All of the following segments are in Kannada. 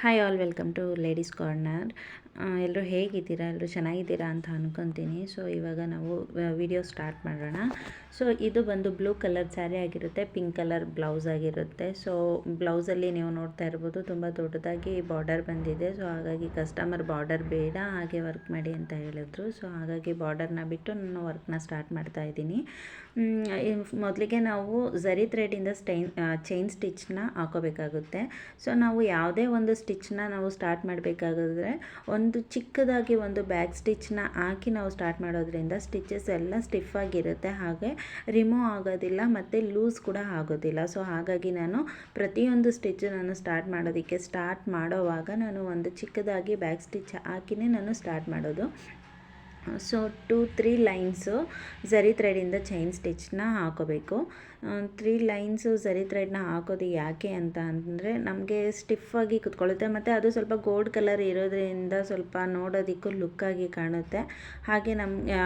Hi all welcome to ladies corner ಎಲ್ಲರೂ ಹೇಗಿದ್ದೀರಾ? ಎಲ್ಲರೂ ಚೆನ್ನಾಗಿದ್ದೀರಾ ಅಂತ ಅಂದ್ಕೊತೀನಿ ಸೊ ಇವಾಗ ನಾವು ವಿಡಿಯೋ ಸ್ಟಾರ್ಟ್ ಮಾಡೋಣ. ಸೊ ಇದು ಬಂದು ಬ್ಲೂ ಕಲರ್ ಸ್ಯಾರಿ ಆಗಿರುತ್ತೆ ಪಿಂಕ್ ಕಲರ್ ಬ್ಲೌಸ್ ಆಗಿರುತ್ತೆ. ಸೊ ಬ್ಲೌಸಲ್ಲಿ ನೀವು ನೋಡ್ತಾ ಇರ್ಬೋದು, ತುಂಬ ದೊಡ್ಡದಾಗಿ ಬಾರ್ಡರ್ ಬಂದಿದೆ. ಸೊ ಹಾಗಾಗಿ ಕಸ್ಟಮರ್ ಬಾರ್ಡರ್ ಬೇಡ, ಹಾಗೆ ವರ್ಕ್ ಮಾಡಿ ಅಂತ ಹೇಳಿದ್ರು. ಸೊ ಹಾಗಾಗಿ ಬಾರ್ಡರ್ನ ಬಿಟ್ಟು ನಾನು ವರ್ಕ್ನ ಸ್ಟಾರ್ಟ್ ಮಾಡ್ತಾ ಇದ್ದೀನಿ. ಮೊದಲಿಗೆ ನಾವು ಝರಿ ಥ್ರೆಡಿಂದ ಸ್ಟೈನ್ ಚೈನ್ ಸ್ಟಿಚ್ನ ಹಾಕೋಬೇಕಾಗುತ್ತೆ. ಸೊ ನಾವು ಯಾವುದೇ ಒಂದು ಸ್ಟಿಚ್ನ ನಾವು ಸ್ಟಾರ್ಟ್ ಮಾಡಬೇಕಾಗಿದ್ರೆ ಒಂದು ಚಿಕ್ಕದಾಗಿ ಒಂದು ಬ್ಯಾಕ್ ಸ್ಟಿಚ್ನ ಹಾಕಿ ನಾವು ಸ್ಟಾರ್ಟ್ ಮಾಡೋದ್ರಿಂದ ಸ್ಟಿಚಸ್ ಎಲ್ಲ ಸ್ಟಿಫ್ ಆಗಿರುತ್ತೆ. ಹಾಗೆ ರಿಮೂವ್ ಆಗೋದಿಲ್ಲ ಮತ್ತು ಲೂಸ್ ಕೂಡ ಆಗೋದಿಲ್ಲ. ಸೊ ಹಾಗಾಗಿ ನಾನು ಪ್ರತಿಯೊಂದು ಸ್ಟಿಚ್ ನಾನು ಸ್ಟಾರ್ಟ್ ಮಾಡೋದಕ್ಕೆ ಸ್ಟಾರ್ಟ್ ಮಾಡೋವಾಗ ನಾನು ಒಂದು ಚಿಕ್ಕದಾಗಿ ಬ್ಯಾಕ್ ಸ್ಟಿಚ್ ಹಾಕಿನೇ ನಾನು ಸ್ಟಾರ್ಟ್ ಮಾಡೋದು. ಸೊ ಟೂ ತ್ರೀ ಲೈನ್ಸು ಝರಿ ಥ್ರೆಡಿಂದ ಚೈನ್ ಸ್ಟಿಚ್ನ ಹಾಕೋಬೇಕು. ತ್ರೀ ಲೈನ್ಸು ಝರಿ ಥ್ರೆಡ್ನ ಹಾಕೋದು ಯಾಕೆ ಅಂತ ಅಂದರೆ ನಮಗೆ ಸ್ಟಿಫಾಗಿ ಕುತ್ಕೊಳ್ಳುತ್ತೆ ಮತ್ತು ಅದು ಸ್ವಲ್ಪ ಗೋಲ್ಡ್ ಕಲರ್ ಇರೋದ್ರಿಂದ ಸ್ವಲ್ಪ ನೋಡೋದಕ್ಕೂ ಲುಕ್ಕಾಗಿ ಕಾಣುತ್ತೆ. ಹಾಗೆ ನಮ್ಮ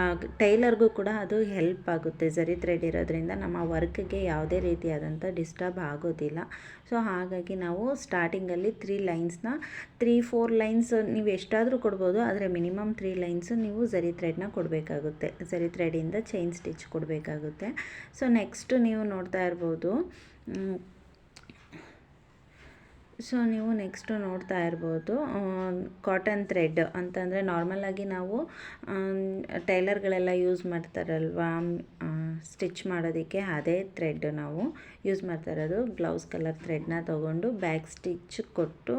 ಟೈಲರ್ಗೂ ಕೂಡ ಅದು ಹೆಲ್ಪ್ ಆಗುತ್ತೆ ಝರಿ ಥ್ರೆಡ್ ಇರೋದ್ರಿಂದ. ನಮ್ಮ ವರ್ಕ್ಗೆ ಯಾವುದೇ ರೀತಿಯಾದಂಥ ಡಿಸ್ಟರ್ಬ್ ಆಗೋದಿಲ್ಲ. ಸೊ ಹಾಗಾಗಿ ನಾವು ಸ್ಟಾರ್ಟಿಂಗಲ್ಲಿ ತ್ರೀ ಲೈನ್ಸ್ನ, ತ್ರೀ, ಫೋರ್ ಲೈನ್ಸ್ ನೀವು ಎಷ್ಟಾದರೂ ಕೊಡ್ಬೋದು, ಆದರೆ ಮಿನಿಮಮ್ ತ್ರೀ ಲೈನ್ಸು ನೀವು ಝರಿ ಥ್ರೆಡ್ನ ಕೊಡಬೇಕಾಗುತ್ತೆ. ಸರಿ ಥ್ರೆಡಿಂದ ಚೈನ್ ಸ್ಟಿಚ್ ಕೊಡಬೇಕಾಗುತ್ತೆ. ಸೊ ನೆಕ್ಸ್ಟು ನೀವು ನೋಡ್ತಾ ಇರ್ಬೋದು ಸೊ ನೀವು ನೆಕ್ಸ್ಟು ನೋಡ್ತಾ ಇರ್ಬೋದು ಕಾಟನ್ ಥ್ರೆಡ್ ಅಂತಂದರೆ ನಾರ್ಮಲಾಗಿ ನಾವು ಟೈಲರ್ಗಳೆಲ್ಲ ಯೂಸ್ ಮಾಡ್ತಾರಲ್ವಾ ಸ್ಟಿಚ್ ಮಾಡೋದಕ್ಕೆ ಅದೇ ಥ್ರೆಡ್ ನಾವು ಯೂಸ್ ಮಾಡ್ತಾ ಇರೋದು. ಬ್ಲೌಸ್ ಕಲರ್ ಥ್ರೆಡ್ನ ತೊಗೊಂಡು ಬ್ಯಾಕ್ ಸ್ಟಿಚ್ ಕೊಟ್ಟು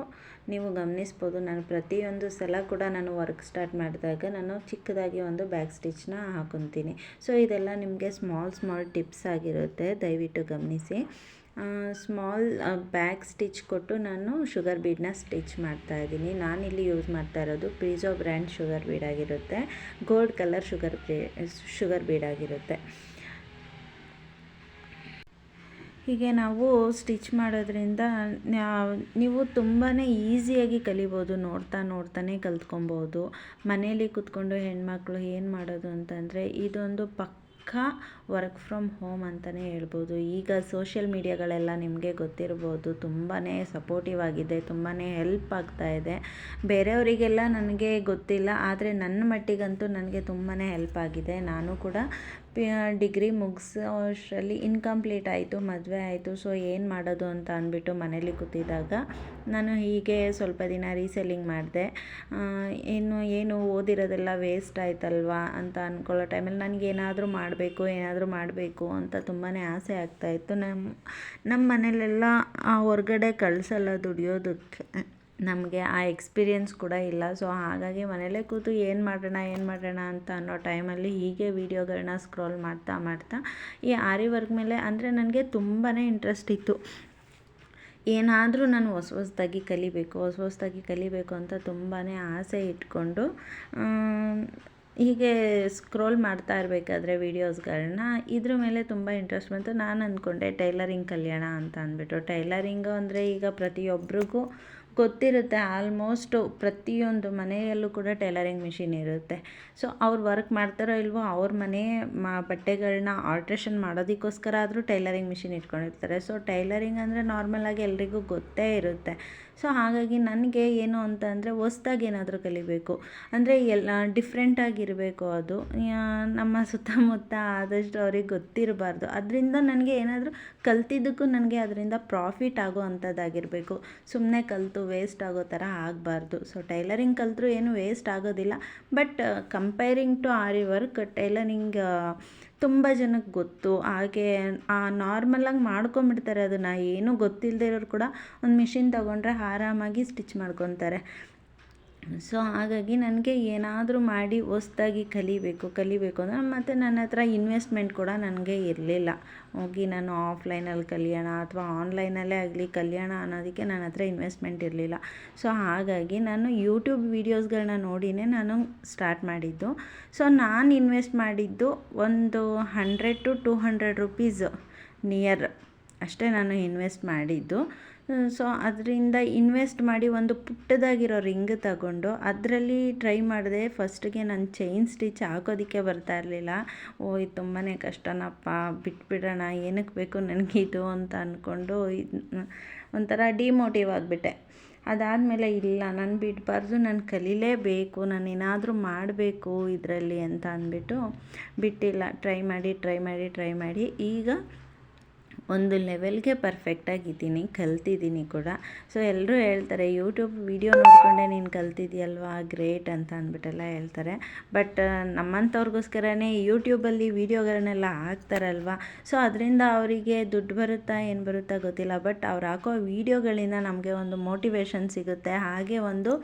ನೀವು ಗಮನಿಸ್ಬೋದು, ನಾನು ಪ್ರತಿಯೊಂದು ಸಲ ಕೂಡ ನಾನು ವರ್ಕ್ ಸ್ಟಾರ್ಟ್ ಮಾಡಿದಾಗ ನಾನು ಚಿಕ್ಕದಾಗಿ ಒಂದು ಬ್ಯಾಕ್ ಸ್ಟಿಚ್ನ ಹಾಕೊತೀನಿ. ಸೊ ಇದೆಲ್ಲ ನಿಮಗೆ ಸ್ಮಾಲ್ ಸ್ಮಾಲ್ ಟಿಪ್ಸ್ ಆಗಿರುತ್ತೆ, ದಯವಿಟ್ಟು ಗಮನಿಸಿ. ಸ್ಮಾಲ್ ಬ್ಯಾಕ್ ಸ್ಟಿಚ್ ಕೊಟ್ಟು ನಾನು ಶುಗರ್ ಬೀಡನ್ನ ಸ್ಟಿಚ್ ಮಾಡ್ತಾ ಇದ್ದೀನಿ. ಇಲ್ಲಿ ಯೂಸ್ ಮಾಡ್ತಾ ಇರೋದು ಪ್ರೀಜೋ ಬ್ರ್ಯಾಂಡ್ ಶುಗರ್ ಬೀಡ್ ಆಗಿರುತ್ತೆ. ಗೋಲ್ಡ್ ಕಲರ್ ಶುಗರ್ ಬೀ ಶುಗರ್ ಬೀಡ್ ಆಗಿರುತ್ತೆ. ಹೀಗೆ ನಾವು ಸ್ಟಿಚ್ ಮಾಡೋದ್ರಿಂದ ನೀವು ತುಂಬಾ ಈಸಿಯಾಗಿ ಕಲಿಬೋದು, ನೋಡ್ತಾ ನೋಡ್ತಾನೆ ಕಲ್ತ್ಕೊಬೋದು. ಮನೇಲಿ ಕೂತ್ಕೊಂಡು ಹೆಣ್ಮಕ್ಳು ಏನು ಮಾಡೋದು ಅಂತಂದರೆ, ಇದೊಂದು ಪಕ್ಕ ವರ್ಕ್ ಫ್ರಮ್ ಹೋಮ್ ಅಂತಲೇ ಹೇಳ್ಬೋದು. ಈಗ ಸೋಷಿಯಲ್ ಮೀಡಿಯಾಗಳೆಲ್ಲ ನಿಮಗೆ ಗೊತ್ತಿರ್ಬೋದು. ತುಂಬಾ ಸಪೋರ್ಟಿವ್ ಆಗಿದೆ ತುಂಬಾ ಹೆಲ್ಪ್ ಆಗ್ತಾ ಇದೆ. ಬೇರೆಯವರಿಗೆಲ್ಲ ನನಗೆ ಗೊತ್ತಿಲ್ಲ, ಆದರೆ ನನ್ನ ಮಟ್ಟಿಗಂತೂ ನನಗೆ ತುಂಬಾ ಹೆಲ್ಪ್ ಆಗಿದೆ. ನಾನು ಕೂಡ ಡಿಗ್ರಿ ಮುಗಿಸೋ ಅಷ್ಟರಲ್ಲಿ ಇನ್ಕಂಪ್ಲೀಟ್ ಆಯಿತು, ಮದುವೆ ಆಯಿತು ಸೊ ಏನು ಮಾಡೋದು ಅಂತ ಅಂದ್ಬಿಟ್ಟು ಮನೇಲಿ ಕೂತಿದ್ದಾಗ ನಾನು ಹೀಗೆ ಸ್ವಲ್ಪ ದಿನ ರೀಸೆಲ್ಲಿಂಗ್ ಮಾಡಿದೆ. ಇನ್ನು ಏನು ಓದಿರೋದೆಲ್ಲ ವೇಸ್ಟ್ ಆಯ್ತಲ್ವಾ ಅಂತ ಅಂದ್ಕೊಳ್ಳೋ ಟೈಮಲ್ಲಿ ನನಗೆ ಏನಾದರೂ ಮಾಡಬೇಕು ಏನಾದರೂ ಮಾಡಬೇಕು ಅಂತ ತುಂಬಾ ಆಸೆ ಆಗ್ತಾಯಿತ್ತು ನಮ್ಮ ನಮ್ಮ ಮನೇಲೆಲ್ಲ ಹೊರ್ಗಡೆ ಕಳಿಸಲ್ಲ ದುಡಿಯೋದಕ್ಕೆ. ನಮಗೆ ಆ ಎಕ್ಸ್ಪೀರಿಯೆನ್ಸ್ ಕೂಡ ಇಲ್ಲ. ಸೊ ಹಾಗಾಗಿ ಮನೇಲೇ ಕೂತು ಏನು ಮಾಡೋಣ ಏನು ಮಾಡೋಣ ಅಂತ ಅನ್ನೋ ಟೈಮಲ್ಲಿ ಹೀಗೆ ವೀಡಿಯೋಗಳನ್ನ ಸ್ಕ್ರೋಲ್ ಮಾಡ್ತಾ ಮಾಡ್ತಾ ಈ ಆರಿ ವರ್ಕ್ ಮೇಲೆ ಅಂದರೆ ನನಗೆ ತುಂಬಾ ಇಂಟ್ರೆಸ್ಟ್ ಇತ್ತು. ಏನಾದರೂ ನಾನು ಹೊಸ ಹೊಸದಾಗಿ ಕಲಿಬೇಕು, ಹೊಸ ಹೊಸದಾಗಿ ಕಲಿಬೇಕು ಅಂತ ತುಂಬಾ ಆಸೆ ಇಟ್ಕೊಂಡು ಹೀಗೆ ಸ್ಕ್ರೋಲ್ ಮಾಡ್ತಾ ಇರಬೇಕಾದ್ರೆ ವೀಡಿಯೋಸ್ಗಳನ್ನ ಇದ್ರ ಮೇಲೆ ತುಂಬ ಇಂಟ್ರೆಸ್ಟ್ ಬಂತು. ನಾನು ಅಂದ್ಕೊಂಡೆ ಟೈಲರಿಂಗ್ ಕಲಿಯೋಣ ಅಂತ ಅಂದ್ಬಿಟ್ಟು. ಟೈಲರಿಂಗು ಅಂದರೆ ಈಗ ಪ್ರತಿಯೊಬ್ಬರಿಗೂ ಗೊತ್ತಿರುತ್ತೆ ಆಲ್ಮೋಸ್ಟು ಪ್ರತಿಯೊಂದು ಮನೆಯಲ್ಲೂ ಕೂಡ ಟೈಲರಿಂಗ್ ಮಿಷಿನ್ ಇರುತ್ತೆ. ಸೊ ಅವ್ರು ವರ್ಕ್ ಮಾಡ್ತಾರೋ ಇಲ್ವೋ ಅವ್ರ ಮನೆ ಮ ಬಟ್ಟೆಗಳನ್ನ ಆಲ್ಟ್ರೇಷನ್ ಮಾಡೋದಕ್ಕೋಸ್ಕರ ಆದರೂ ಟೈಲರಿಂಗ್ ಮಿಷಿನ್ ಇಟ್ಕೊಂಡಿರ್ತಾರೆ. ಸೊ ಟೈಲರಿಂಗ್ ಅಂದರೆ ನಾರ್ಮಲಾಗಿ ಎಲ್ರಿಗೂ ಗೊತ್ತೇ ಇರುತ್ತೆ. ಸೊ ಹಾಗಾಗಿ ನನಗೆ ಏನು ಅಂತ ಅಂದರೆ ಹೊಸ್ದಾಗಿ ಏನಾದರೂ ಕಲಿಬೇಕು. ಅಂದರೆ ಎಲ್ಲ ಡಿಫ್ರೆಂಟಾಗಿರಬೇಕು ಅದು. ನಮ್ಮ ಸುತ್ತಮುತ್ತ ಆದಷ್ಟು ಅವ್ರಿಗೆ ಗೊತ್ತಿರಬಾರ್ದು. ಅದರಿಂದ ನನಗೆ ಏನಾದರೂ ಕಲ್ತಿದ್ದಕ್ಕೂ ನನಗೆ ಅದರಿಂದ ಪ್ರಾಫಿಟ್ ಆಗೋ ಅಂಥದ್ದಾಗಿರಬೇಕು. ಸುಮ್ಮನೆ ಕಲಿತು ವೇಸ್ಟ್ ಆಗೋ ಥರ ಆಗಬಾರ್ದು. ಸೊ ಟೈಲರಿಂಗ್ ಕಲಿತ್ರೂ ಏನು ವೇಸ್ಟ್ ಆಗೋದಿಲ್ಲ. But comparing to ary work tailoring ತುಂಬ ಜನಕ್ಕೆ ಗೊತ್ತು. ಹಾಗೆ ನಾರ್ಮಲಾಗಿ ಮಾಡ್ಕೊಂಬಿಡ್ತಾರೆ ಅದನ್ನು ಏನೂ ಗೊತ್ತಿಲ್ಲದೆ ಇರೋರು ಕೂಡ ಒಂದು ಮಿಷಿನ್ ತೊಗೊಂಡ್ರೆ ಆರಾಮಾಗಿ ಸ್ಟಿಚ್ ಮಾಡ್ಕೊತಾರೆ. ಸೊ ಹಾಗಾಗಿ ನನಗೆ ಏನಾದರೂ ಮಾಡಿ ಹೊಸ್ದಾಗಿ ಕಲಿಬೇಕು ಕಲಿಬೇಕು ಅಂದರೆ ಮತ್ತು ನನ್ನ ಹತ್ರ ಇನ್ವೆಸ್ಟ್ಮೆಂಟ್ ಕೂಡ ನನಗೆ ಇರಲಿಲ್ಲ. ಹೋಗಿ ನಾನು ಆಫ್ಲೈನಲ್ಲಿ ಕಲಿಯೋಣ ಅಥವಾ ಆನ್ಲೈನಲ್ಲೇ ಆಗಲಿ ಕಲಿಯೋಣ ಅನ್ನೋದಕ್ಕೆ ನನ್ನ ಹತ್ರ ಇನ್ವೆಸ್ಟ್ಮೆಂಟ್ ಇರಲಿಲ್ಲ. ಸೊ ಹಾಗಾಗಿ ನಾನು ಯೂಟ್ಯೂಬ್ ವೀಡಿಯೋಸ್ಗಳನ್ನ ನೋಡಿಯೇ ನಾನು ಸ್ಟಾರ್ಟ್ ಮಾಡಿದ್ದು. ಸೊ ನಾನು ಇನ್ವೆಸ್ಟ್ ಮಾಡಿದ್ದು ಒಂದು hundred to two hundred rupees near ಅಷ್ಟೇ ನಾನು ಇನ್ವೆಸ್ಟ್ ಮಾಡಿದ್ದು. ಸೊ ಅದರಿಂದ ಇನ್ವೆಸ್ಟ್ ಮಾಡಿ ಒಂದು ಪುಟ್ಟದಾಗಿರೋ ರಿಂಗ್ ತಗೊಂಡು ಅದರಲ್ಲಿ ಟ್ರೈ ಮಾಡಿದೆ. ಫಸ್ಟಿಗೆ ನಾನು ಚೈನ್ ಸ್ಟಿಚ್ ಹಾಕೋದಕ್ಕೆ ಬರ್ತಾ ಇರಲಿಲ್ಲ. ಓ, ಇದು ತುಂಬಾ ಕಷ್ಟನಪ್ಪ, ಬಿಟ್ಬಿಡೋಣ ಏನಕ್ಕೆ ಬೇಕು ನನಗೆ ಇದು ಅಂತ ಅಂದ್ಕೊಂಡು ಒಂಥರ ಡಿಮೋಟಿವ್ ಆಗಿಬಿಟ್ಟೆ. ಅದಾದಮೇಲೆ ಇಲ್ಲ, ನಾನು ಬಿಡಬಾರ್ದು, ನಾನು ಕಲೀಲೇಬೇಕು, ನಾನು ಏನಾದರೂ ಮಾಡಬೇಕು ಇದರಲ್ಲಿ ಅಂತ ಅಂದ್ಬಿಟ್ಟು ಬಿಟ್ಟಿಲ್ಲ. ಟ್ರೈ ಮಾಡಿ ಟ್ರೈ ಮಾಡಿ ಟ್ರೈ ಮಾಡಿ. ಈಗ ಒಂದು ಲೆವೆಲ್ಗೆ ಪರ್ಫೆಕ್ಟಾಗಿದ್ದೀನಿ ಕಲ್ತಿದ್ದೀನಿ ಕೂಡ. ಸೊ ಎಲ್ಲರೂ ಹೇಳ್ತಾರೆ ಯೂಟ್ಯೂಬ್ ವಿಡಿಯೋ ನೋಡಿಕೊಂಡೆ ನೀನು ಕಲ್ತಿದ್ಯಲ್ವಾ? ಗ್ರೇಟ್ ಅಂತ ಅಂದ್ಬಿಟ್ಟೆಲ್ಲ ಹೇಳ್ತಾರೆ. ಬಟ್ ನಮ್ಮಂಥವ್ರಿಗೋಸ್ಕರನೇ ಯೂಟ್ಯೂಬಲ್ಲಿ ವೀಡಿಯೋಗಳನ್ನೆಲ್ಲ ಹಾಕ್ತಾರಲ್ವ? ಸೊ ಅದರಿಂದ ಅವರಿಗೆ ದುಡ್ಡು ಬರುತ್ತಾ, ಏನು ಬರುತ್ತಾ ಗೊತ್ತಿಲ್ಲ. ಬಟ್ ಅವ್ರು ಹಾಕೋ ವೀಡಿಯೋಗಳಿಂದ ನಮಗೆ ಒಂದು ಮೋಟಿವೇಶನ್ ಸಿಗುತ್ತೆ. ಹಾಗೆ ಒಂದು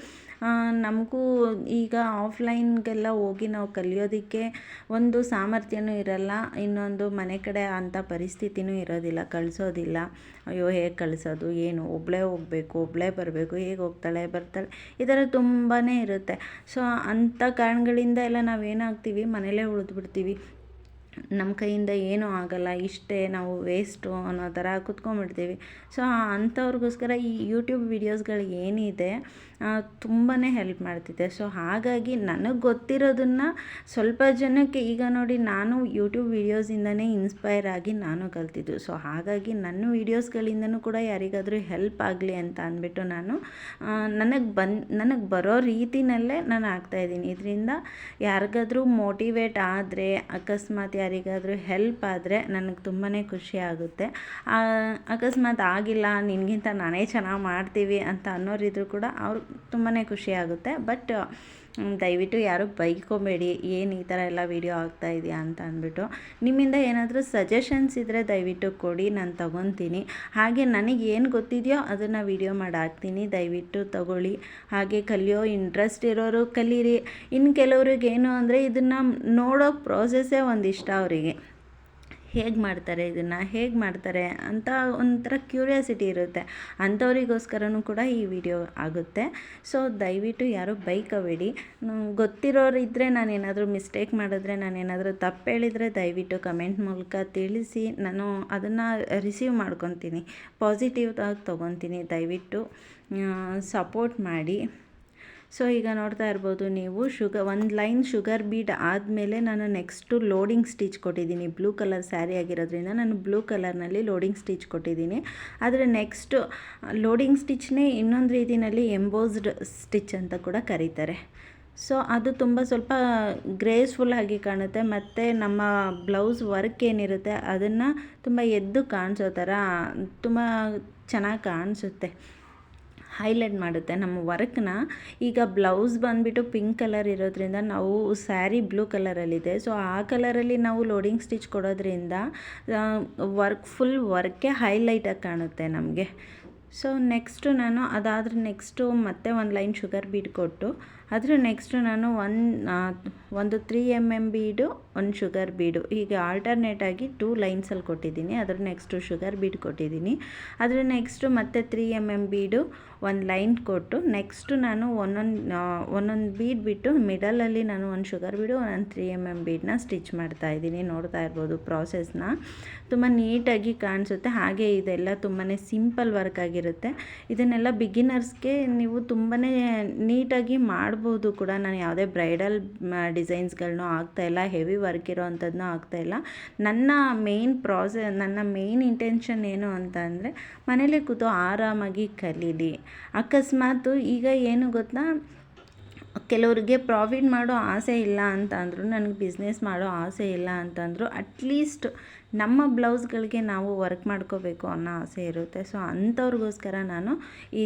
ನಮಗೂ ಈಗ ಆಫ್ಲೈನ್ಗೆಲ್ಲ ಹೋಗಿ ನಾವು ಕಲಿಯೋದಕ್ಕೆ ಒಂದು ಸಾಮರ್ಥ್ಯನೂ ಇರಲ್ಲ, ಇನ್ನೊಂದು ಮನೆ ಕಡೆ ಅಂಥ ಪರಿಸ್ಥಿತಿನೂ ಇರೋದಿಲ್ಲ, ಕಳಿಸೋದಿಲ್ಲ. ಅಯ್ಯೋ, ಹೇಗೆ ಕಳಿಸೋದು, ಏನು ಒಬ್ಬಳೇ ಹೋಗಬೇಕು ಒಬ್ಬಳೇ ಬರಬೇಕು, ಹೇಗೆ ಹೋಗ್ತಾಳೆ, ಬರ್ತಾಳೆ, ಈ ಥರ ತುಂಬಾ ಇರುತ್ತೆ. ಸೊ, ಅಂಥ ಕಾರಣಗಳಿಂದ ಎಲ್ಲ ನಾವೇನಾಗ್ತೀವಿ, ಮನೇಲೇ ಉಳಿದ್ಬಿಡ್ತೀವಿ. ನಮ್ಮ ಕೈಯಿಂದ ಏನೂ ಆಗಲ್ಲ, ಇಷ್ಟೇ ನಾವು ವೇಸ್ಟು ಅನ್ನೋ ಥರ ಕುತ್ಕೊಂಡ್ಬಿಡ್ತೀವಿ. ಸೊ ಅಂಥವ್ರಿಗೋಸ್ಕರ ಈ ಯೂಟ್ಯೂಬ್ ವೀಡಿಯೋಸ್ಗಳು ಏನಿದೆ ತುಂಬಾ ಹೆಲ್ಪ್ ಮಾಡ್ತಿದೆ. ಸೊ ಹಾಗಾಗಿ ನನಗೆ ಗೊತ್ತಿರೋದನ್ನು ಸ್ವಲ್ಪ ಜನಕ್ಕೆ ಈಗ ನೋಡಿ ನಾನು ಯೂಟ್ಯೂಬ್ ವೀಡಿಯೋಸಿಂದನೇ ಇನ್ಸ್ಪೈರ್ ಆಗಿ ನಾನು ಕಲ್ತಿದ್ದು. ಸೊ ಹಾಗಾಗಿ ನನ್ನ ವೀಡಿಯೋಸ್ಗಳಿಂದನೂ ಕೂಡ ಯಾರಿಗಾದರೂ ಹೆಲ್ಪ್ ಆಗಲಿ ಅಂತ ಅಂದ್ಬಿಟ್ಟು ನಾನು ನನಗೆ ಬಂದು, ನನಗೆ ಬರೋ ರೀತಿನಲ್ಲೇ ನಾನು ಆಗ್ತಾಯಿದ್ದೀನಿ ಇದರಿಂದ ಯಾರಿಗಾದ್ರೂ ಮೋಟಿವೇಟ್ ಆದರೆ, ಅಕಸ್ಮಾತ್ ಯಾರಿಗಾದರೂ ಹೆಲ್ಪ್ ಆದರೆ ನನಗೆ ತುಂಬಾ ಖುಷಿ ಆಗುತ್ತೆ. ಅಕಸ್ಮಾತ್ ಆಗಿಲ್ಲ, ನಿನಗಿಂತ ನಾನೇ ಚೆನ್ನಾಗಿ ಮಾಡ್ತೀವಿ ಅಂತ ಅನ್ನೋರಿದ್ರು ಕೂಡ ಅವ್ರಿಗೆ ತುಂಬಾ ಖುಷಿ ಆಗುತ್ತೆ. ಬಟ್ ದಯವಿಟ್ಟು ಯಾರು ಬೈಕೋಬೇಡಿ, ಏನು ಈ ಥರ ಎಲ್ಲ ವೀಡಿಯೋ ಆಗ್ತಾ ಇದೆಯಾ ಅಂತ ಅಂದ್ಬಿಟ್ಟು. ನಿಮ್ಮಿಂದ ಏನಾದರೂ ಸಜೆಷನ್ಸ್ ಇದ್ದರೆ ದಯವಿಟ್ಟು ಕೊಡಿ, ನಾನು ತೊಗೊತೀನಿ. ಹಾಗೆ ನನಗೆ ಏನು ಗೊತ್ತಿದೆಯೋ ಅದನ್ನು ವೀಡಿಯೋ ಮಾಡಿ ಹಾಕ್ತೀನಿ ದಯವಿಟ್ಟು ತಗೊಳ್ಳಿ. ಹಾಗೆ ಕಲಿಯೋ ಇಂಟ್ರೆಸ್ಟ್ ಇರೋರು ಕಲೀರಿ. ಇನ್ನು ಕೆಲವ್ರಿಗೆ ಏನು ಅಂದರೆ ಇದನ್ನು ನೋಡೋ ಪ್ರೋಸೆಸ್ಸೇ ಇಷ್ಟ ಅವರಿಗೆ. ಹೇಗೆ ಮಾಡ್ತಾರೆ ಇದನ್ನು, ಹೇಗೆ ಮಾಡ್ತಾರೆ ಅಂತ ಒಂಥರ ಕ್ಯೂರಿಯಾಸಿಟಿ ಇರುತ್ತೆ. ಅಂಥವ್ರಿಗೋಸ್ಕರನೂ ಕೂಡ ಈ ವಿಡಿಯೋ ಆಗುತ್ತೆ. ಸೊ ದಯವಿಟ್ಟು ಯಾರೂ ಬೈಕಬೇಡಿ. ಗೊತ್ತಿರೋರು ಇದ್ದರೆ ನಾನೇನಾದರೂ ಮಿಸ್ಟೇಕ್ ಮಾಡಿದ್ರೆ, ನಾನೇನಾದರೂ ತಪ್ಪು ಹೇಳಿದರೆ ದಯವಿಟ್ಟು ಕಮೆಂಟ್ ಮೂಲಕ ತಿಳಿಸಿ. ನಾನು ಅದನ್ನು ರಿಸೀವ್ ಮಾಡ್ಕೊತೀನಿ. ಪಾಸಿಟಿವ್ ಆಗಿ ತೊಗೊತೀನಿ. ದಯವಿಟ್ಟು ಸಪೋರ್ಟ್ ಮಾಡಿ. ಸೊ ಈಗ ನೋಡ್ತಾ ಇರ್ಬೋದು ನೀವು ಶುಗರ್ ಒಂದು ಲೈನ್ ಶುಗರ್ ಬೀಟ್ ಆದಮೇಲೆ ನಾನು ನೆಕ್ಸ್ಟು ಲೋಡಿಂಗ್ ಸ್ಟಿಚ್ ಕೊಟ್ಟಿದ್ದೀನಿ. ಬ್ಲೂ ಕಲರ್ ಸ್ಯಾರಿ ಆಗಿರೋದ್ರಿಂದ ನಾನು ಬ್ಲೂ ಕಲರ್ನಲ್ಲಿ ಲೋಡಿಂಗ್ ಸ್ಟಿಚ್ ಕೊಟ್ಟಿದ್ದೀನಿ. ಆದರೆ ನೆಕ್ಸ್ಟು ಲೋಡಿಂಗ್ ಸ್ಟಿಚ್ನೇ ಇನ್ನೊಂದು ರೀತಿಯಲ್ಲಿ ಎಂಬೋಸ್ಡ್ ಸ್ಟಿಚ್ ಅಂತ ಕೂಡ ಕರೀತಾರೆ. ಸೊ ಅದು ತುಂಬ ಸ್ವಲ್ಪ ಗ್ರೇಸ್ಫುಲ್ ಆಗಿ ಕಾಣುತ್ತೆ. ಮತ್ತು ನಮ್ಮ ಬ್ಲೌಸ್ ವರ್ಕ್ ಏನಿರುತ್ತೆ, ಅದನ್ನು ತುಂಬ ಎದ್ದು ಕಾಣಿಸೋ ಥರ ತುಂಬ ಚೆನ್ನಾಗಿ ಕಾಣಿಸುತ್ತೆ. ಹೈಲೈಟ್ ಮಾಡುತ್ತೆ. ನಮ್ಮ ವರ್ಕ್ನ ಈಗ ಬ್ಲೌಸ್ ಬಂದುಬಿಟ್ಟು ಪಿಂಕ್ ಕಲರ್ ಇರೋದ್ರಿಂದ ನಾವು ಸ್ಯಾರಿ ಬ್ಲೂ ಕಲರಲ್ಲಿದೆ. ಸೊ, ಆ ಕಲರಲ್ಲಿ ನಾವು ಲೋಡಿಂಗ್ ಸ್ಟಿಚ್ ಕೊಡೋದ್ರಿಂದ ವರ್ಕ್ ಫುಲ್ ವರ್ಕೇ ಹೈಲೈಟಾಗಿ ಕಾಣುತ್ತೆ ನಮಗೆ. ಸೊ, ನೆಕ್ಸ್ಟು ನಾನು ಅದಾದ್ರೆ ನೆಕ್ಸ್ಟು ಮತ್ತೆ ಒಂದು ಲೈನ್ ಶುಗರ್ ಬೀಡ್ ಕೊಟ್ಟು ಅದ್ರ ನೆಕ್ಸ್ಟು ನಾನು ಒನ್ ಒಂದು ತ್ರೀ ಎಂ ಎಂ ಬೀಡು ಒಂದು ಶುಗರ್ ಬೀಡು ಹೀಗೆ ಆಲ್ಟರ್ನೇಟಾಗಿ ಟೂ ಲೈನ್ಸಲ್ಲಿ ಕೊಟ್ಟಿದ್ದೀನಿ. ಅದರ ನೆಕ್ಸ್ಟು ಶುಗರ್ ಬೀಡ್ ಕೊಟ್ಟಿದ್ದೀನಿ. ಅದರ ನೆಕ್ಸ್ಟು ಮತ್ತೆ ತ್ರೀ ಎಂ ಎಂ ಬೀಡು ಒಂದು ಲೈನ್ ಕೊಟ್ಟು ನೆಕ್ಸ್ಟು ನಾನು ಒಂದೊಂದು ಒಂದೊಂದು ಬೀಡ್ ಬಿಟ್ಟು ಮಿಡಲಲ್ಲಿ ನಾನು ಒಂದು ಶುಗರ್ ಬೀಡು ಒಂದು ತ್ರೀ ಎಂ ಎಂ ಬೀಡನ್ನ ಸ್ಟಿಚ್ ಮಾಡ್ತಾ ಇದ್ದೀನಿ. ನೋಡ್ತಾ ಇರ್ಬೋದು ಪ್ರಾಸೆಸ್ನ ತುಂಬ ನೀಟಾಗಿ ಕಾಣಿಸುತ್ತೆ. ಹಾಗೆ ಇದೆಲ್ಲ ತುಂಬಾ ಸಿಂಪಲ್ ವರ್ಕ್ ಆಗಿರುತ್ತೆ. ಇದನ್ನೆಲ್ಲ ಬಿಗಿನರ್ಸ್ಗೆ ನೀವು ತುಂಬಾ ನೀಟಾಗಿ ಮಾಡ್ಬೋದು ಕೂಡ. ನಾನು ಯಾವುದೇ ಬ್ರೈಡಲ್ ಡಿಸೈನ್ಸ್ಗಳನ್ನೂ ಇಲ್ಲ. ಹೆವಿ ವರ್ಕ್ ಇರೋ ಆಗ್ತಾ ಇಲ್ಲ. ನನ್ನ ಮೇನ್ ಪ್ರಾಸೆ ನನ್ನ ಮೇನ್ ಇಂಟೆನ್ಷನ್ ಏನು ಅಂತ ಅಂದರೆ, ಮನೇಲಿ ಕೂತು ಆರಾಮಾಗಿ ಕಲೀಲಿ. ಅಕಸ್ಮಾತು ಈಗ ಏನು ಗೊತ್ತಾ? ಕೆಲವರಿಗೆ ಪ್ರಾಫಿಟ್ ಮಾಡೋ ಆಸೆ ಇಲ್ಲ ಅಂತ ನನಗೆ ಬಿಸ್ನೆಸ್ ಮಾಡೋ ಆಸೆ ಇಲ್ಲ ಅಂತಂದರು ಅಟ್ಲೀಸ್ಟ್ ನಮ್ಮ ಬ್ಲೌಸ್ಗಳಿಗೆ ನಾವು ವರ್ಕ್ ಮಾಡ್ಕೋಬೇಕು ಅನ್ನೋ ಆಸೆ ಇರುತ್ತೆ. ಸೊ, ಅಂಥವ್ರಿಗೋಸ್ಕರ ನಾನು ಈ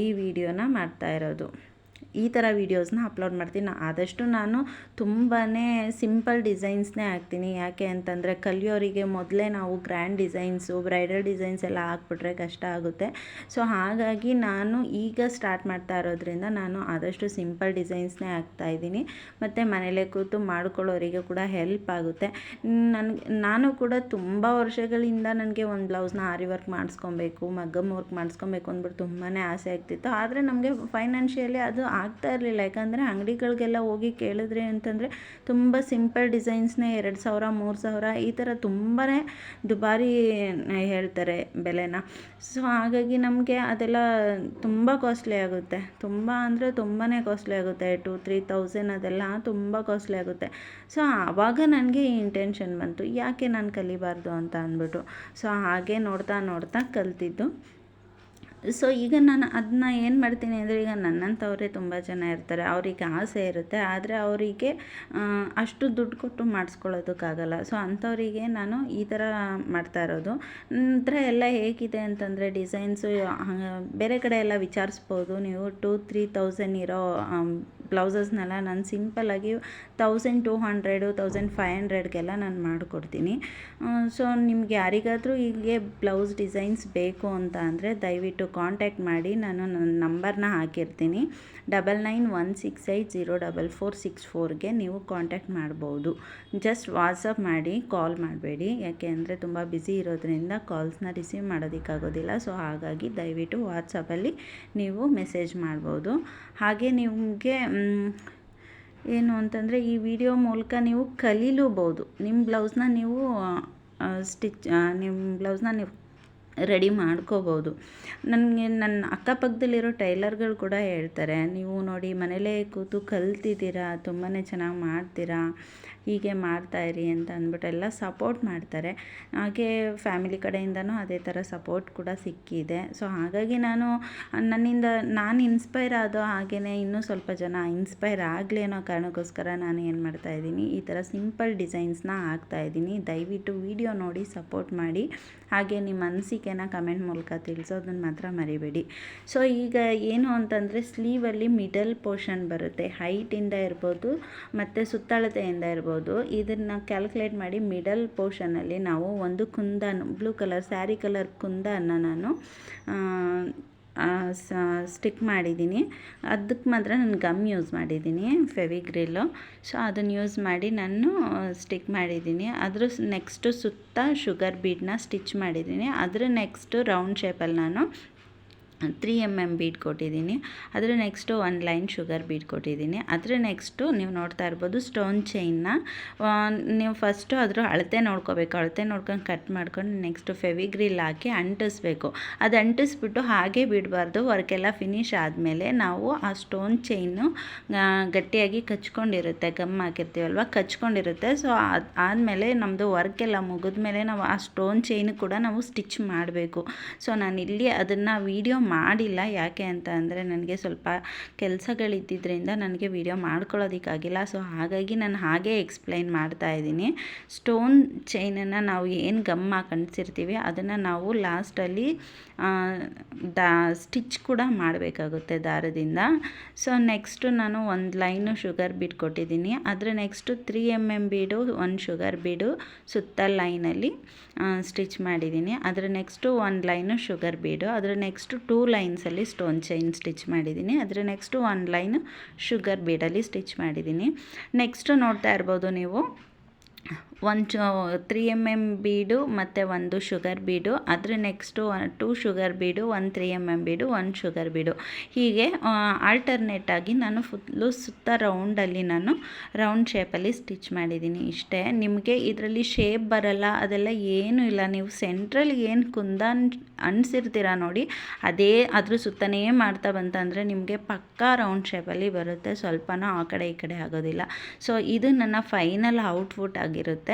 ಈ ವಿಡಿಯೋನ ಮಾಡ್ತಾ ಇರೋದು. ಈ ಥರ ವೀಡಿಯೋಸ್ನ ಅಪ್ಲೋಡ್ ಮಾಡ್ತೀನಿ. ಆದಷ್ಟು ನಾನು ತುಂಬಾ ಸಿಂಪಲ್ ಡಿಸೈನ್ಸ್ನೇ ಹಾಕ್ತೀನಿ. ಯಾಕೆ ಅಂತಂದರೆ ಕಲಿಯೋರಿಗೆ ಮೊದಲೇ ನಾವು ಗ್ರ್ಯಾಂಡ್ ಡಿಸೈನ್ಸು, ಬ್ರೈಡಲ್ ಡಿಸೈನ್ಸ್ ಎಲ್ಲ ಹಾಕ್ಬಿಟ್ರೆ ಕಷ್ಟ ಆಗುತ್ತೆ. ಸೊ, ಹಾಗಾಗಿ ನಾನು ಈಗ ಸ್ಟಾರ್ಟ್ ಮಾಡ್ತಾ ಇರೋದ್ರಿಂದ ನಾನು ಆದಷ್ಟು ಸಿಂಪಲ್ ಡಿಸೈನ್ಸ್ನೇ ಇದ್ದೀನಿ. ಮತ್ತು ಮನೇಲೇ ಕೂತು ಮಾಡ್ಕೊಳ್ಳೋರಿಗೆ ಕೂಡ ಹೆಲ್ಪ್ ಆಗುತ್ತೆ. ನನಗೆ ನಾನು ಕೂಡ ತುಂಬ ವರ್ಷಗಳಿಂದ ನನಗೆ ಒಂದು ಬ್ಲೌಸ್ನ ಆರಿ ವರ್ಕ್ ಮಾಡಿಸ್ಕೊಬೇಕು, ಮಗ್ಗಮ್ ವರ್ಕ್ ಮಾಡಿಸ್ಕೊಬೇಕು ಅಂದ್ಬಿಟ್ಟು ತುಂಬಾ ಆಸೆ ಆಗ್ತಿತ್ತು. ಆದರೆ ನಮಗೆ ಫೈನಾನ್ಷಿಯಲಿ ಅದು ಆಗ್ತಾ ಇರಲಿಲ್ಲ. ಯಾಕಂದರೆ ಅಂಗಡಿಗಳಿಗೆಲ್ಲ ಹೋಗಿ ಕೇಳಿದ್ರೆ ಅಂತಂದರೆ ತುಂಬ ಸಿಂಪಲ್ ಡಿಸೈನ್ಸ್ನೇ ಎರಡು ಸಾವಿರ, ಮೂರು ಸಾವಿರ ಈ ಥರ ತುಂಬಾ ದುಬಾರಿ ಹೇಳ್ತಾರೆ ಬೆಲೆನ. ಸೊ ಹಾಗಾಗಿ ನಮಗೆ ಅದೆಲ್ಲ ತುಂಬ ಕಾಸ್ಟ್ಲಿ ಆಗುತ್ತೆ. ತುಂಬ ಅಂದರೆ ತುಂಬಾ ಕಾಸ್ಟ್ಲಿ ಆಗುತ್ತೆ. ಟು ತ್ರೀ ತೌಸಂಡ್ ಅದೆಲ್ಲ ತುಂಬ ಕಾಸ್ಟ್ಲಿ ಆಗುತ್ತೆ. ಸೊ ಆವಾಗ ನನಗೆ ಇಂಟೆನ್ಷನ್ ಬಂತು. ಯಾಕೆ ನಾನು ಕಲಿಬಾರ್ದು ಅಂತ ಅಂದ್ಬಿಟ್ಟು. ಸೊ ಹಾಗೆ ನೋಡ್ತಾ ನೋಡ್ತಾ ಕಲ್ತಿದ್ದು. ಸೊ ಈಗ ನಾನು ಅದನ್ನ ಏನು ಮಾಡ್ತೀನಿ ಅಂದರೆ ಈಗ ನನ್ನಂಥವರೇ ತುಂಬ ಜನ ಇರ್ತಾರೆ. ಅವರಿಗೆ ಆಸೆ ಇರುತ್ತೆ. ಆದರೆ ಅವರಿಗೆ ಅಷ್ಟು ದುಡ್ಡು ಕೊಟ್ಟು ಮಾಡಿಸ್ಕೊಳ್ಳೋದಕ್ಕಾಗಲ್ಲ. ಸೊ ಅಂಥವರಿಗೆ ನಾನು ಈ ಥರ ಮಾಡ್ತಾ ಇರೋದು. ನಂತರ ಎಲ್ಲ ಹೇಗಿದೆ ಅಂತಂದರೆ ಡಿಸೈನ್ಸು ಬೇರೆ ಕಡೆ ಎಲ್ಲ ವಿಚಾರಿಸ್ಬೋದು. ನೀವು ಟೂ ತ್ರೀ ತೌಸಂಡ್ ಇರೋ ಬ್ಲೌಸಸ್ನೆಲ್ಲ ನಾನು ಸಿಂಪಲ್ಲಾಗಿ thousand two hundred, thousand five ಹಂಡ್ರೆಡ್ಗೆಲ್ಲ ನಾನು ಮಾಡಿಕೊಡ್ತೀನಿ. ಸೊ ನಿಮ್ಗೆ ಯಾರಿಗಾದರೂ ಹೀಗೆ ಬ್ಲೌಸ್ ಡಿಸೈನ್ಸ್ ಬೇಕು ಅಂತ ಅಂದರೆ ದಯವಿಟ್ಟು ಕಾಂಟ್ಯಾಕ್ಟ್ ಮಾಡಿ, ನಾನು ನನ್ನ ನಂಬರ್ನ ಹಾಕಿರ್ತೀನಿ. Double nine one six eight zero double four six ಫೋರ್ಗೆ ನೀವು ಕಾಂಟ್ಯಾಕ್ಟ್ ಮಾಡ್ಬೋದು. ಜಸ್ಟ್ ವಾಟ್ಸಪ್ ಮಾಡಿ, ಕಾಲ್ ಮಾಡಬೇಡಿ. ಯಾಕೆ ಅಂದರೆ ತುಂಬ ಬ್ಯುಸಿ ಇರೋದ್ರಿಂದ ಕಾಲ್ಸ್ನ ರಿಸೀವ್ ಮಾಡೋದಕ್ಕಾಗೋದಿಲ್ಲ. ಸೊ ಹಾಗಾಗಿ ದಯವಿಟ್ಟು ವಾಟ್ಸಪ್ಪಲ್ಲಿ ನೀವು ಮೆಸೇಜ್ ಮಾಡ್ಬೋದು. ಹಾಗೆ ನಿಮಗೆ ಏನು ಅಂತಂದರೆ ಈ ವಿಡಿಯೋ ಮೂಲಕ ನೀವು ಕಲೀಲೂಬೋದು. ನಿಮ್ಮ ಬ್ಲೌಸ್ನ ನೀವು ಸ್ಟಿಚ್ ನಿಮ್ಮ ಬ್ಲೌಸ್ನ ನೀವು ರೆಡಿ ಮಾಡ್ಕೋಬೋದು. ನನಗೆ ನನ್ನ ಅಕ್ಕಪಕ್ಕದಲ್ಲಿರೋ ಟೈಲರ್ಗಳು ಕೂಡ ಹೇಳ್ತಾರೆ, ನೀವು ನೋಡಿ ಮನೇಲೇ ಕೂತು ಕಲ್ತಿದ್ದೀರಾ ತುಂಬಾ ಚೆನ್ನಾಗಿ ಮಾಡ್ತೀರಾ ಹೀಗೆ ಮಾಡ್ತಾ ಇರಿ ಅಂತ ಅಂದ್ಬಿಟ್ಟು ಎಲ್ಲ ಸಪೋರ್ಟ್ ಮಾಡ್ತಾರೆ. ಹಾಗೆ ಫ್ಯಾಮಿಲಿ ಕಡೆಯಿಂದನೂ ಅದೇ ಥರ ಸಪೋರ್ಟ್ ಕೂಡ ಸಿಕ್ಕಿದೆ. ಸೊ ಹಾಗಾಗಿ ನಾನು, ನನ್ನಿಂದ, ನಾನು ಇನ್ಸ್ಪೈರ್ ಆದೋ ಹಾಗೆಯೇ ಇನ್ನೂ ಸ್ವಲ್ಪ ಜನ ಇನ್ಸ್ಪೈರ್ ಆಗಲಿ ಅನ್ನೋ ಕಾರಣಕ್ಕೋಸ್ಕರ ನಾನು ಏನು ಮಾಡ್ತಾ ಇದ್ದೀನಿ, ಈ ಥರ ಸಿಂಪಲ್ ಡಿಸೈನ್ಸ್ನ ಹಾಕ್ತಾಯಿದ್ದೀನಿ ದಯವಿಟ್ಟು ವಿಡಿಯೋ ನೋಡಿ ಸಪೋರ್ಟ್ ಮಾಡಿ. ಹಾಗೆ ನಿಮ್ಮ ಅನಿಸಿಕೆನ ಕಮೆಂಟ್ ಮೂಲಕ ತಿಳಿಸೋದನ್ನ ಮಾತ್ರ ಮರಿಬೇಡಿ. ಸೊ ಈಗ ಏನು ಅಂತಂದರೆ ಸ್ಲೀವಲ್ಲಿ ಮಿಡಲ್ ಪೋರ್ಷನ್ ಬರುತ್ತೆ. ಹೈಟಿಂದ ಇರ್ಬೋದು, ಮತ್ತು ಸುತ್ತಳತೆಯಿಂದ ಇರ್ಬೋದು. ಇದನ್ನು ಕ್ಯಾಲ್ಕುಲೇಟ್ ಮಾಡಿ ಮಿಡಲ್ ಪೋರ್ಷನಲ್ಲಿ ನಾವು ಒಂದು kundan blue colour sari colour ಕುಂದನ್ನ ನಾನು ಸ್ಟಿಕ್ ಮಾಡಿದ್ದೀನಿ. ಅದಕ್ಕೆ ಮಾತ್ರ ನಾನು ಗಮ್ ಯೂಸ್ ಮಾಡಿದ್ದೀನಿ ಫೆವಿಗ್ರಿಲ್ಲು ಸೊ ಅದನ್ನು ಯೂಸ್ ಮಾಡಿ ನಾನು ಸ್ಟಿಕ್ ಮಾಡಿದ್ದೀನಿ. ಅದ್ರ ನೆಕ್ಸ್ಟು ಸುತ್ತ ಶುಗರ್ ಬೀಡನ್ನ ಸ್ಟಿಚ್ ಮಾಡಿದ್ದೀನಿ. ಅದ್ರ ನೆಕ್ಸ್ಟು ರೌಂಡ್ ಶೇಪಲ್ಲಿ ನಾನು ತ್ರೀ ಎಂ ಎಂ ಬೀಡ್ ಕೊಟ್ಟಿದ್ದೀನಿ. ಅದರ next one line sugar bead ಕೊಟ್ಟಿದ್ದೀನಿ. ಅದರ ನೆಕ್ಸ್ಟು ನೀವು ನೋಡ್ತಾ ಇರ್ಬೋದು ಸ್ಟೋನ್ ಚೈನ್ನ ನೀವು ಫಸ್ಟು ಅದರ ಅಳತೆ ನೋಡ್ಕೋಬೇಕು. ಅಳತೆ ನೋಡ್ಕೊಂಡು ಕಟ್ ಮಾಡ್ಕೊಂಡು ನೆಕ್ಸ್ಟು ಫೆವಿಗ್ರಿಲ್ ಹಾಕಿ ಅಂಟಿಸ್ಬೇಕು. ಅದು ಅಂಟಿಸ್ಬಿಟ್ಟು ಹಾಗೆ ಬಿಡಬಾರ್ದು. ವರ್ಕೆಲ್ಲ ಫಿನಿಶ್ ಆದಮೇಲೆ ನಾವು ಆ ಸ್ಟೋನ್ ಚೈನು ಗಟ್ಟಿಯಾಗಿ ಕಚ್ಕೊಂಡಿರುತ್ತೆ. ಗಮ್ ಹಾಕಿರ್ತೀವಲ್ವ? ಕಚ್ಕೊಂಡಿರುತ್ತೆ. ಸೊ ಅದು ಆದಮೇಲೆ ನಮ್ಮದು ವರ್ಕೆಲ್ಲ ಮುಗಿದ್ಮೇಲೆ ನಾವು ಆ ಸ್ಟೋನ್ ಚೈನು ಕೂಡ ನಾವು ಸ್ಟಿಚ್ ಮಾಡಬೇಕು. ಸೊ ನಾನು ಇಲ್ಲಿ ಅದನ್ನು ವೀಡಿಯೋ ಮಾಡಿಲ್ಲ. ಯಾಕೆ ಅಂತ ಅಂದರೆ ನನಗೆ ಸ್ವಲ್ಪ ಕೆಲಸಗಳಿದ್ದಿದ್ದರಿಂದ ನನಗೆ ವಿಡಿಯೋ ಮಾಡ್ಕೊಳ್ಳೋದಕ್ಕಾಗಿಲ್ಲ. ಸೊ ಹಾಗಾಗಿ ನಾನು ಹಾಗೆ ಎಕ್ಸ್ಪ್ಲೈನ್ ಮಾಡ್ತಾ ಇದ್ದೀನಿ. ಸ್ಟೋನ್ ಚೈನನ್ನು ನಾವು ಏನು ಗಮ್ ಹಾಕೊಂಡಿರ್ತೀವಿ, ಅದನ್ನು ನಾವು ಲಾಸ್ಟಲ್ಲಿ ದಾ ಸ್ಟಿಚ್ ಕೂಡ ಮಾಡಬೇಕಾಗುತ್ತೆ ದಾರದಿಂದ. ಸೊ ನೆಕ್ಸ್ಟು ನಾನು ಒಂದು ಲೈನು ಶುಗರ್ ಬೀಡ್ ಕೊಟ್ಟಿದ್ದೀನಿ. ಅದರ next three M M bead ಒಂದು ಶುಗರ್ ಬೀಡು ಸುತ್ತ ಲೈನಲ್ಲಿ ಸ್ಟಿಚ್ ಮಾಡಿದ್ದೀನಿ. ಅದರ ನೆಕ್ಸ್ಟು ಒಂದು ಲೈನು ಶುಗರ್ ಬೀಡು ಅದರ ನೆಕ್ಸ್ಟು ಟೂ ಲೈನ್ಸಲ್ಲಿ ಸ್ಟೋನ್ ಚೈನ್ ಸ್ಟಿಚ್ ಮಾಡಿದ್ದೀನಿ. ಅದರ ನೆಕ್ಸ್ಟು ಒನ್ ಲೈನ್ ಶುಗರ್ ಬೀಡಲ್ಲಿ ಸ್ಟಿಚ್ ಮಾಡಿದ್ದೀನಿ. ನೆಕ್ಸ್ಟು ನೋಡ್ತಾ ಇರ್ಬೋದು ನೀವು. ಒಂದು ತ್ರೀ ಎಂ ಎಂ ಬೀಡು, ಮತ್ತು ಒಂದು ಶುಗರ್ ಬೀಡು. ಅದ್ರ ನೆಕ್ಸ್ಟು ಟೂ ಶುಗರ್ ಬೀಡು, ಒಂದು ತ್ರೀ ಎಂ ಎಂ ಬೀಡು, ಒಂದು ಶುಗರ್ ಬೀಡು. ಹೀಗೆ ಆಲ್ಟರ್ನೇಟಾಗಿ ನಾನು ಫುಲ್ಲು ಸುತ್ತ ರೌಂಡಲ್ಲಿ ನಾನು ರೌಂಡ್ ಶೇಪಲ್ಲಿ ಸ್ಟಿಚ್ ಮಾಡಿದ್ದೀನಿ. ಇಷ್ಟೇ, ನಿಮಗೆ ಇದರಲ್ಲಿ ಶೇಪ್ ಬರಲ್ಲ, ಅದೆಲ್ಲ ಏನೂ ಇಲ್ಲ. ನೀವು ಸೆಂಟ್ರಲ್ಲಿ ಏನು ಕುಂದ ಅನ್ಸಿರ್ತೀರ ನೋಡಿ, ಅದೇ ಅದ್ರ ಸುತ್ತನೇ ಮಾಡ್ತಾ ಬಂತಂದರೆ ನಿಮಗೆ ಪಕ್ಕಾ ರೌಂಡ್ ಶೇಪಲ್ಲಿ ಬರುತ್ತೆ. ಸ್ವಲ್ಪನೂ ಆ ಕಡೆ ಈ ಕಡೆ ಆಗೋದಿಲ್ಲ. ಸೊ ಇದು ನನ್ನ ಫೈನಲ್ ಔಟ್ಪುಟ್ ಆಗಿರುತ್ತೆ.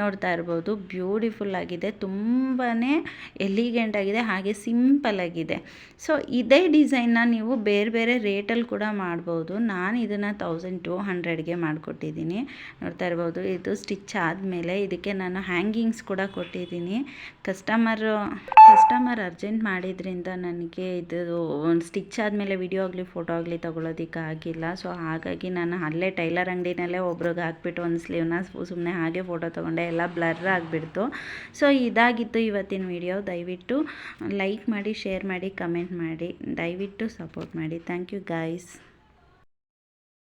ನೋಡ್ತಾ ಇರ್ಬೋದು. ಬ್ಯೂಟಿಫುಲ್ ಆಗಿದೆ. ತುಂಬಾ ಎಲಿಗೆಂಟ್ ಆಗಿದೆ. ಹಾಗೆ ಸಿಂಪಲ್ ಆಗಿದೆ. ಸೊ ಇದೇ ಡಿಸೈನ್ನ ನೀವು ಬೇರೆ ಬೇರೆ ರೇಟಲ್ಲಿ ಕೂಡ ಮಾಡ್ಬೋದು. ನಾನು ಇದನ್ನು ತೌಸಂಡ್ ಟು ಹಂಡ್ರೆಡ್ಗೆ ಮಾಡಿಕೊಟ್ಟಿದ್ದೀನಿ. ನೋಡ್ತಾ ಇರ್ಬೋದು. ಇದು ಸ್ಟಿಚ್ ಆದಮೇಲೆ ಇದಕ್ಕೆ ನಾನು ಹ್ಯಾಂಗಿಂಗ್ಸ್ ಕೂಡ ಕೊಟ್ಟಿದ್ದೀನಿ. ಕಸ್ಟಮರು ಕಸ್ಟಮರ್ ಅರ್ಜೆಂಟ್ ಮಾಡಿದ್ರಿಂದ ನನಗೆ ಇದು ಸ್ಟಿಚ್ ಆದಮೇಲೆ ವಿಡಿಯೋ ಆಗಲಿ ಫೋಟೋ ಆಗಲಿ ತೊಗೊಳೋದಕ್ಕೆ ಆಗಿಲ್ಲ. ಸೊ ಹಾಗಾಗಿ ನಾನು ಅಲ್ಲೇ ಟೈಲರ್ ಅಂಗಡಿನಲ್ಲೇ ಒಬ್ರಿಗೆ ಹಾಕ್ಬಿಟ್ಟು ಒಂದು ಸ್ಲೀವ್ನ ಸುಮ್ಮನೆ ಹಾಗೆ ಫೋಟೋ ತೊಗೊಂಡೆ, ಎಲ್ಲ ಬ್ಲರ್ ಆಗಿಬಿಡ್ತು. ಸೊ ಇದಾಗಿತ್ತು ಇವತ್ತಿನ ವಿಡಿಯೋ ದಯವಿಟ್ಟು ಲೈಕ್ ಮಾಡಿ ಶೇರ್ ಮಾಡಿ ಕಮೆಂಟ್ ಮಾಡಿ. ದಯವಿಟ್ಟು ಸಪೋರ್ಟ್ ಮಾಡಿ. Thank you guys